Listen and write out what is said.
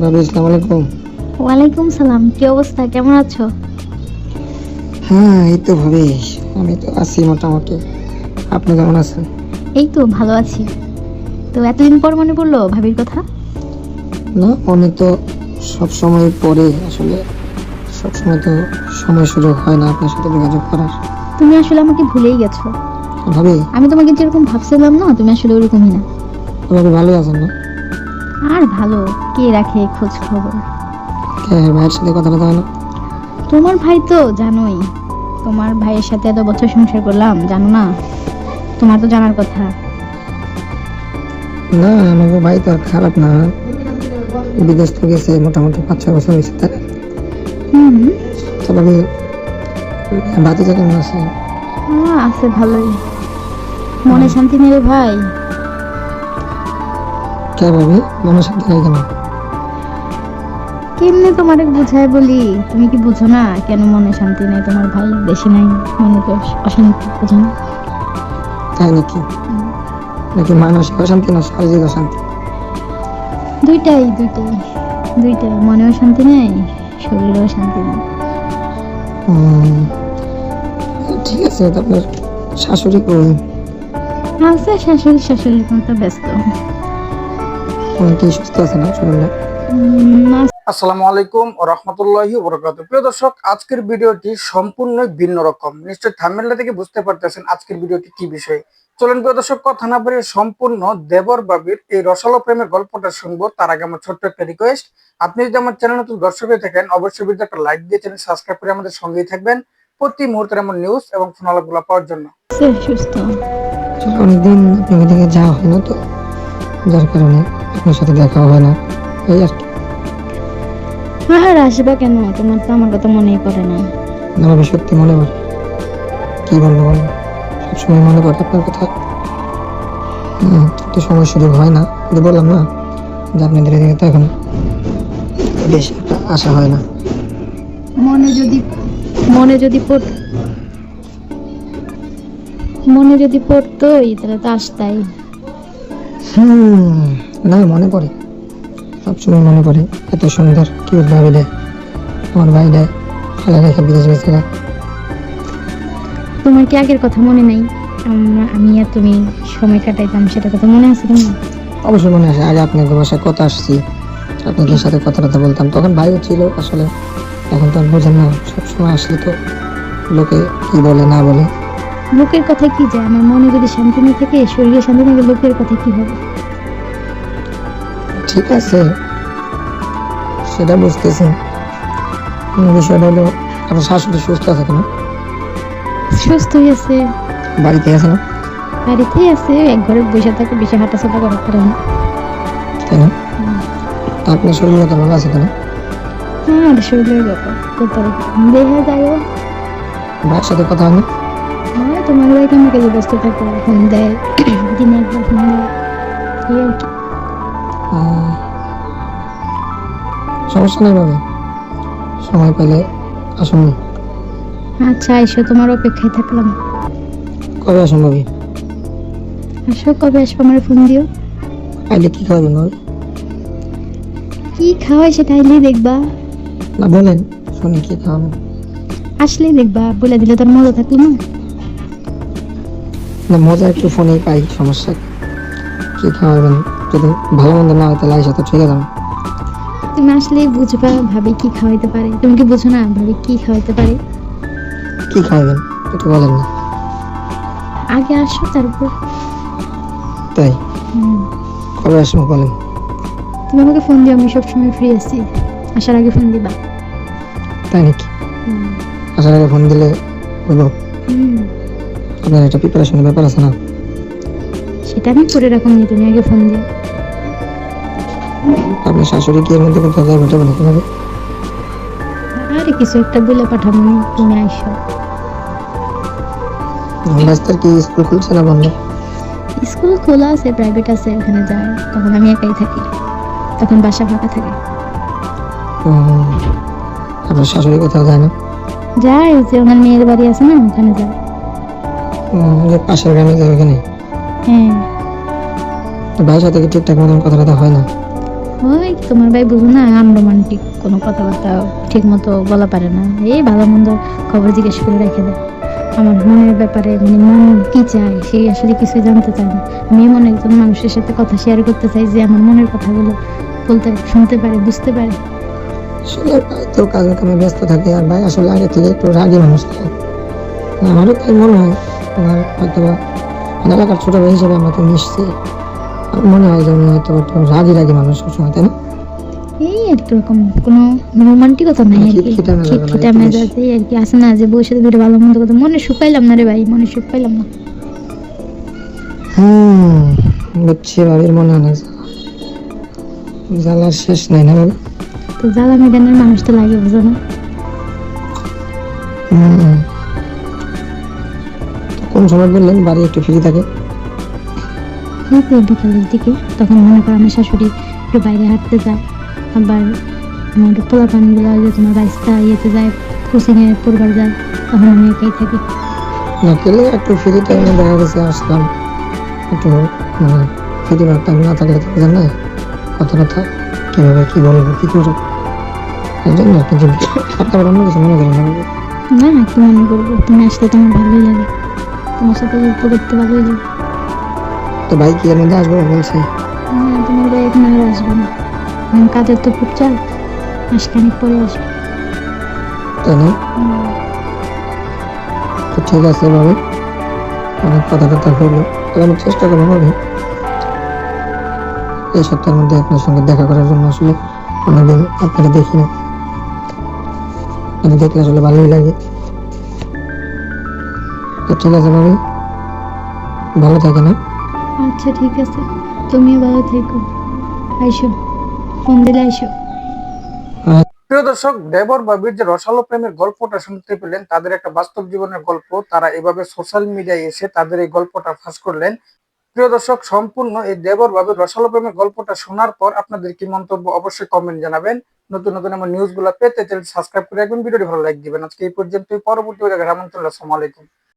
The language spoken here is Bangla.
ভাবি ইসলাম আলাইকুম। ওয়ালাইকুম সালাম কি অবস্থা? কেমন আছো? হ্যাঁ এই তো ভাবি আমি তো আছি মোটামুটি। আপনি কেমন আছেন? এই তো ভালো আছি। তো এতদিন পর মনে পড়ল ভাবির কথা? না মনে তো সব সময় পরে আসলে সব সময় তো সময় সুযোগ হয় না আপনার সাথে যোগাযোগ করার। তুমি আসলে আমাকে ভুলেই গেছো। ভাবি? আমি তোমাকে যেরকম ভাবছিলাম না তুমি আসলে ওরকমই না। ভাবি ভালোই আছেন না? আর ভালো কে রাখে খোঁজ খবর? ভাইয়ের সাথে কথা বলা না? তোমার ভাই তো জানোই তোমার ভাইয়ের সাথে এত বছর সংসার করলাম জানো না? তোমার তো জানার কথা। না আমাকে ভাই তো খারাপ না। বিদেশ তো গেছে মোটামুটি পাঁচ ছয় বছর হয়েছে তাই। হুম। তো ভাবি বাতিজা কেমন আছে। আছে ভালোই। মনে শান্তি নেবে ভাই। ভাবি মনে কেন? কেমনে তোমারে বুঝায় বলি? তুমি কি বুঝো না? কেন মনে শান্তি নেই তোমার ভাই? বেশি নাই? মনে তো অশান্তি বুঝো না? তাই নাকি? নাকি মানসিক অশান্তি না শারীরিক অশান্তি? দুইটাই দুইটাই। দুইটাই মনেও শান্তি নেই শরীরেও শান্তি নেই। ঠিক আছে তো আপনার শাশুড়ি কই? আছে শাশুড়ি শাশুড়ির মতো ব্যস্ত। উনি কি সুস্থ আছে না শরীরে উম, না আসসালামু আলাইকুম রহমতুল্লাহি বরকাত প্রিয় দর্শক আজকের ভিডিওটি সম্পূর্ণ ভিন্ন রকম। নিশ্চয় থাম্বনেল থেকে বুঝতে পারতেছেন আজকের ভিডিওটি কি বিষয়। চলুন প্রিয় দর্শক কথা না বাড়িয়ে সম্পূর্ণ দেবর বাবির এই রসালো প্রেমের গল্পটা শুনব। তার আগে আমার ছোট্ট একটা রিকোয়েস্ট আপনি যদি আমার চ্যানেল নতুন দর্শক হয়ে থাকেন অবশ্যই ভিডিও একটা লাইক দিয়ে চ্যানেল সাবস্ক্রাইব করে আমাদের সঙ্গেই থাকবেন। প্রতি মুহূর্তের এমন নিউজ এবং ফোন আলাপগুলো পাওয়ার জন্য। সুস্থ। অনেকদিন যাওয়া হয় তো যার কারণে আপনার সাথে দেখা হয় না। এই আর কি। আর আসবা কেন? তোমার তো আমার কথা মনেই পড়ে না। ভাবি সত্যি মনে পড়ে। কি বলব বলো? সবসময় মনে পড়ে আপনার কথা। হুম, একটু সময় সুযোগ হয় না। কিন্তু বললাম না যে আপনাদের এদিকে তো এখন বেশি একটা আশা হয় না। মনে যদি মনে যদি পড় মনে যদি পড়তোই তাহলে তো আসতাই। হুম। না মনে পড়ে। সবসময় মনে পড়ে এত সুন্দর কি ভাবিলে আমার ভাইরে ফেলে রেখে বিদেশ গেছে। তোমার কি আগের কথা মনে নাই? আমি আর তুমি সময় কাটাইতাম সেটা কথা মনে আছে তোমার? অবশ্যই মনে আসে আগে আপনাদের বাসায় কথা আসছি আপনাদের সাথে কথা কথা বলতাম। তখন ভাইও ছিল আসলে এখন তো আর বোঝেন না সবসময় আসলে তো লোকে কি বলে না বলে। লোকের কথা কি যায় আমার মনে যদি শান্তি না থাকে শরীরে শান্তি থাকে লোকের কথা কি হবে? ঠিক আছে। সেটা বুঝতেছি। বিষয়টা হলো আপনার শাশুড়ি সুস্থ আছে কেন? সুস্থ হয়েছে বাড়িতে আছে না? বাড়িতেই আছে এক ঘরে বসে থাকে বেশি হাঁটাচলা করার কারণে তাই না? আপনার শরীরে তো ভালো আছে কেন? আর শরীরের ব্যাপার। দেখা যায়ও ভাইয়ের সাথে কথা হয় না তোমার ভাই কেমন কাজে ব্যস্ত থাকে ফোন দেয় দিনে একবার ফোন দেয় এই আর কি সমস্যা নেই ভাবে সময় পেলে আসুন। আচ্ছা এসো তোমার অপেক্ষায় থাকলাম। কবে আসুন ভাবি? আসো কবে আসব আমার ফোন দিও। আইলে কি খাওয়াবেন ভাবি? কি খাওয়াই সেটা আইলেই দেখবা। না বলেন শুনি কি খাওয়াবেন। আসলেই দেখবা বলে দিলে তোর মজা থাকল না। না মজা একটু ফোনেই পাই সমস্যা? কি খাওয়াবেন? যদি ভালো মন্দ না হয় তাহলে আইসা তো ঠিক আছে তুমি আসলেই বুঝবা ভাবি কি খাওয়াইতে পারে? তুমি কি বুঝো না ভাবি কি খাওয়াইতে পারে? কি খাওয়াবেন? একটু বলেন না। আগে আসো তারপর। তাই। কবে আসব বলেন? তুমি আমাকে ফোন দিও আমি সবসময় ফ্রি আছি। আসার আগে ফোন দিবা। তাই নাকি? আসার আগে ফোন দিলে হুম। আপনার একটা প্রিপারেশনের ব্যাপার আছে না? সেটা আমি করে রাখুন তুমি আগে ফোন দিও। আপনার শাশুড়ি কি এর মধ্যে কোথাও যাবে যাবে না কীভাবে? আরে কিছু একটা বলে পাঠাবো না, তুমি আইসো। বাস্তার কি স্কুল খুলছে না বন্ধ? স্কুল খোলা আছে প্রাইভেট আছে ওখানে যায় তখন আমি একাই থাকি। তখন বাসা ফাঁকা থাকে। আপনার শাশুড়ি কোথাও যায় না? যায় যে ওনার মেয়ের বাড়ি আছে না ওখানে যায়। পাশের গ্রামে যায় ওখানে? ভাইয়ের সাথে কি ঠিকঠাক মতন কথা টথা হয় না? ওই তোমার ভাই বুঝো না আনরোমান্টিক কোনো কথাবার্তা ঠিক মতো বলা পারে না। এই ভালো মন্দ খবর জিজ্ঞেস করে রেখে দেয়। আমার মনের ব্যাপারে মানে মন কি চায় সে আসলে কিছু জানতে চায় না। আমি এমন একজন মানুষের সাথে কথা শেয়ার করতে চাই যে আমার মনের কথাগুলো বলতে শুনতে পারে বুঝতে পারে। আসলে ভাই তো কাজে কামে ব্যস্ত থাকে আর ভাই আসলে আগে থেকে একটু রাগী মানুষ থাকে। আমারও তাই মনে হয় আমার হয়তো এলাকার ছোট ভাই হিসেবে আমরা তো মিশছি। মনে হয় যে উনি হয়তো একটু রাগি রাগী মানুষ সবসময় তাই না? এই আর কি রকম কোনো রোমান্টিকতা নাই আর কি। খিটখিটা মেজাজ আর কি আছে না যে বউর সাথে দুটো ভালো মন্দ কথা। মনে সুখ পাইলাম না রে ভাই মনে সুখ পাইলাম না। হুম বুঝছি ভাবির মনে অনেক জ্বালা। জ্বালার শেষ নাই না তো জ্বালা মেদানের মানুষ তো লাগে বুঝো না। হুম। কোন সময় বললেন বাড়ি একটু ফ্রি থাকে। বিকালের দিকে। তখন মনে করো আমার শাশুড়ি একটু বাইরে হাঁটতে যায়। আবার আমার পোলা পানগুলো যে তোমার বাইসটা ইয়েতে যায় কোচিং এ পড়বার যায় তখন আমি একাই থাকি। না গেলে একটু ফ্রি টাইমে দেখা গেছে আসলাম। একটু মানে ফ্রি টাইম না থাকলে তো বোঝেন না। কথা কথা কীভাবে কী বলব কী করব? এই জন্য আর কি আপনার অন্য কিছু মনে করেন। না। না কি মনে করব তুমি আসলে তোমার ভালোই লাগে। তোমার সাথে গল্প করতে ভালোই লাগে তো ভাই কি এর মধ্যে আসব বলছে না তোমার ভাই এখন আর আসবে না। এখন কাজের তো খুব চাপ মাসখানিক পরে আসবে। তাই না? তো ঠিক আছে ভাবি অনেক কথা কথা হলো। আমি চেষ্টা করব ভাবি এই সপ্তাহের মধ্যে আপনার সঙ্গে দেখা করার জন্য আসলে। অনেকদিন আপনাকে দেখি না। আমি দেখলে আসলে ভালোই লাগে। তো ঠিক আছে ভাবি। ভালো থাকে না। আচ্ছা ঠিক আছে। তুমিও ভালো থেকো। আইসো। ফোন দিলে আইসো। প্রিয় দর্শক দেবর বাবির যে রসালো প্রেমের গল্পটা শুনতে পেলেন তাদের একটা বাস্তব জীবনের গল্প তারা এভাবে সোশ্যাল মিডিয়ায় এসে তাদের এই গল্পটা ফাঁস করলেন। প্রিয় দর্শক সম্পূর্ণ এই দেবর বাবির রসালো প্রেমের গল্পটা শোনার পর আপনাদের কি মন্তব্য অবশ্যই কমেন্ট জানাবেন। নতুন নতুন আমার নিউজগুলো পেতে চ্যানেল সাবস্ক্রাইব করে রাখবেন। ভিডিওটি ভালো লাইক দিবেন। আজকে এই পর্যন্তই। পরবর্তী দেখার আমন্ত্রণ আসসালামু আলাইকুম।